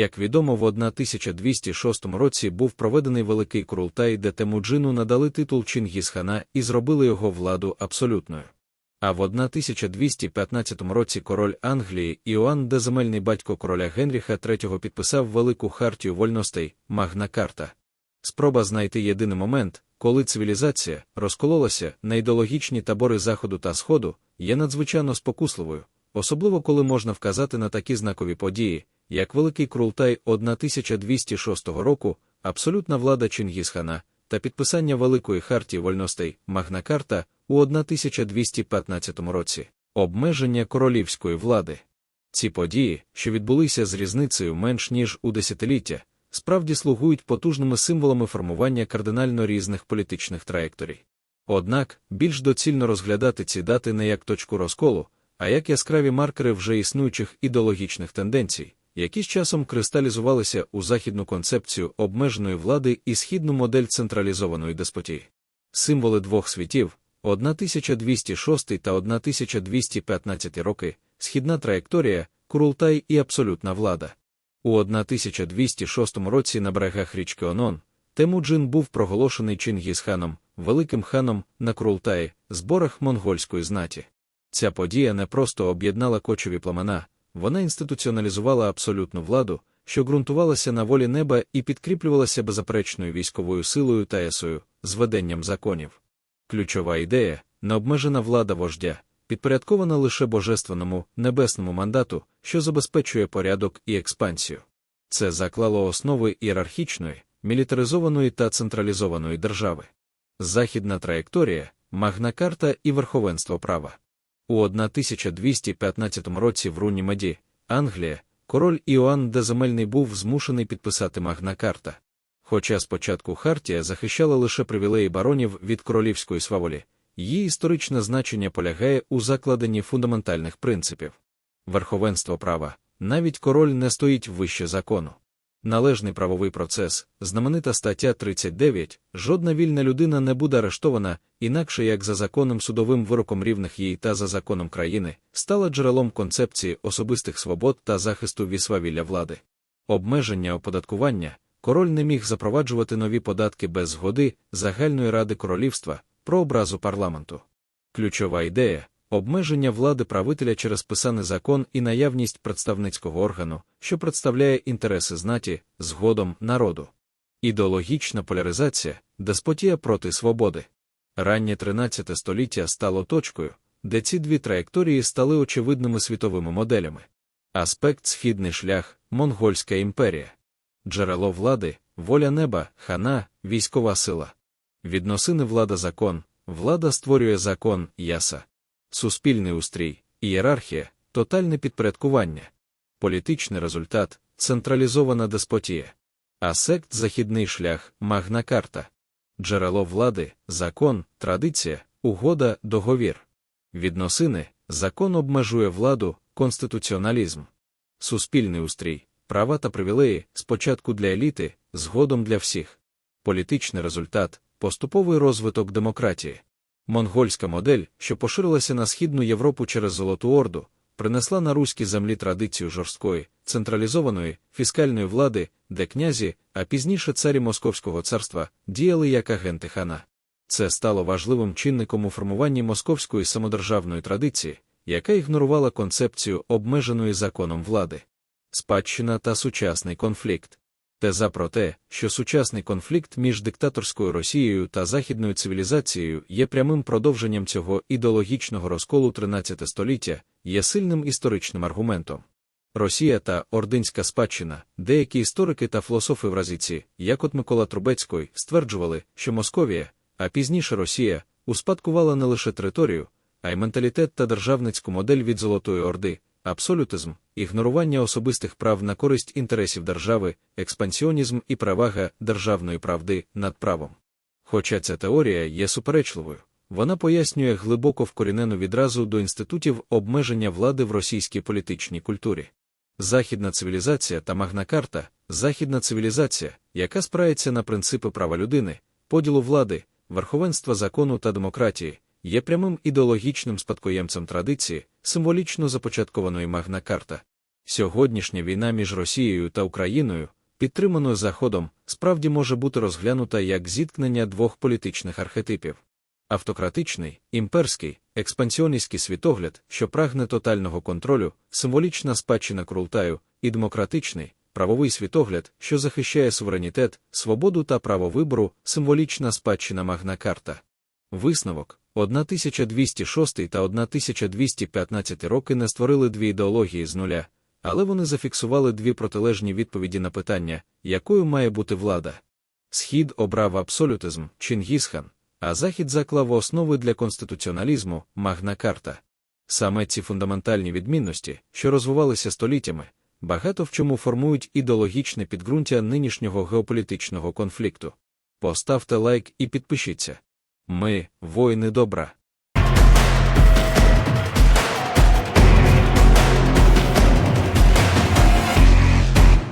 Як відомо, в 1206 році був проведений великий Курултай, де Темуджину надали титул Чингісхана і зробили його владу абсолютною. А в 1215 році король Англії Іоанн Деземельний батько короля Генріха III підписав велику хартію вольностей Магна Карта. Спроба знайти єдиний момент, коли цивілізація розкололася на ідеологічні табори Заходу та Сходу, є надзвичайно спокусливою, особливо коли можна вказати на такі знакові події, як Великий Крултай 1206 року, абсолютна влада Чингісхана та підписання Великої хартії вольностей Магна Карта у 1215 році, обмеження королівської влади. Ці події, що відбулися з різницею менш ніж у десятиліття, справді слугують потужними символами формування кардинально різних політичних траєкторій. Однак більш доцільно розглядати ці дати не як точку розколу, а як яскраві маркери вже існуючих ідеологічних тенденцій, які з часом кристалізувалися у західну концепцію обмеженої влади і східну модель централізованої деспотії. Символи двох світів 1206 та 1215 роки, східна траєкторія, Курултай і абсолютна влада. У 1206 році на берегах річки Онон Темуджин був проголошений Чингісханом, великим ханом на Курултаї, зборах монгольської знаті. Ця подія не просто об'єднала кочові пламена, вона інституціоналізувала абсолютну владу, що ґрунтувалася на волі неба і підкріплювалася беззаперечною військовою силою та есою, зведенням законів. Ключова ідея необмежена влада вождя, підпорядкована лише божественному небесному мандату, що забезпечує порядок і експансію. Це заклало основи ієрархічної, мілітаризованої та централізованої держави. Західна траєкторія, магна карта і верховенство права. У 1215 році в Руні Меді, Англія, король Іоанн Деземельний був змушений підписати магна карта. Хоча спочатку Хартія захищала лише привілеї баронів від королівської сваволі, її історичне значення полягає у закладенні фундаментальних принципів. Верховенство права, навіть король не стоїть вище закону. Належний правовий процес, знаменита стаття 39, жодна вільна людина не буде арештована, інакше як за законом судовим вироком рівних їй та за законом країни, стала джерелом концепції особистих свобод та захисту від свавілля влади. Обмеження оподаткування король не міг запроваджувати нові податки без згоди загальної ради королівства про образу парламенту. Ключова ідея обмеження влади правителя через писаний закон і наявність представницького органу, що представляє інтереси знаті, згодом народу. Ідеологічна поляризація, деспотія проти свободи. Раннє 13 століття стало точкою, де ці дві траєкторії стали очевидними світовими моделями. Аспект східний шлях, Монгольська імперія, джерело влади, воля неба, хана, військова сила. Відносини влада закон, влада створює закон, яса суспільний устрій, ієрархія, тотальне підпорядкування, політичний результат, централізована деспотія, а сект західний шлях, магна карта, джерело влади, закон, традиція, угода, договір. Відносини, закон обмежує владу, конституціоналізм, суспільний устрій, права та привілеї спочатку для еліти, згодом для всіх, політичний результат, поступовий розвиток демократії. Монгольська модель, що поширилася на Східну Європу через Золоту Орду, принесла на руські землі традицію жорсткої, централізованої, фіскальної влади, де князі, а пізніше царі Московського царства, діяли як агенти хана. Це стало важливим чинником у формуванні московської самодержавної традиції, яка ігнорувала концепцію обмеженої законом влади. Спадщина та сучасний конфлікт. Теза про те, що сучасний конфлікт між диктаторською Росією та західною цивілізацією є прямим продовженням цього ідеологічного розколу 13 століття, є сильним історичним аргументом. Росія та ординська спадщина, деякі історики та філософи в разиці, як от Микола Трубецький, стверджували, що Московія, а пізніше Росія, успадкувала не лише територію, а й менталітет та державницьку модель від Золотої Орди, абсолютизм, ігнорування особистих прав на користь інтересів держави, експансіонізм і перевага державної правди над правом. Хоча ця теорія є суперечливою, вона пояснює глибоко вкорінену відразу до інститутів обмеження влади в російській політичній культурі. Західна цивілізація та магнакарта західна цивілізація, яка спирається на принципи права людини, поділу влади, верховенства закону та демократії, є прямим ідеологічним спадкоємцем традиції, символічно започаткованої магна карта. Сьогоднішня війна між Росією та Україною, підтриманою Заходом, справді може бути розглянута як зіткнення двох політичних архетипів. Автократичний, імперський, експансіоністський світогляд, що прагне тотального контролю, символічна спадщина Крултаю, і демократичний, правовий світогляд, що захищає суверенітет, свободу та право вибору, символічна спадщина Магна Карта. Висновок 1206 та 1215 роки не створили дві ідеології з нуля, але вони зафіксували дві протилежні відповіді на питання, якою має бути влада. Схід обрав абсолютизм Чингісхан, а Захід заклав основи для конституціоналізму Магна Карта. Саме ці фундаментальні відмінності, що розвивалися століттями, багато в чому формують ідеологічне підґрунтя нинішнього геополітичного конфлікту. Поставте лайк і підпишіться. Ми воїни добра.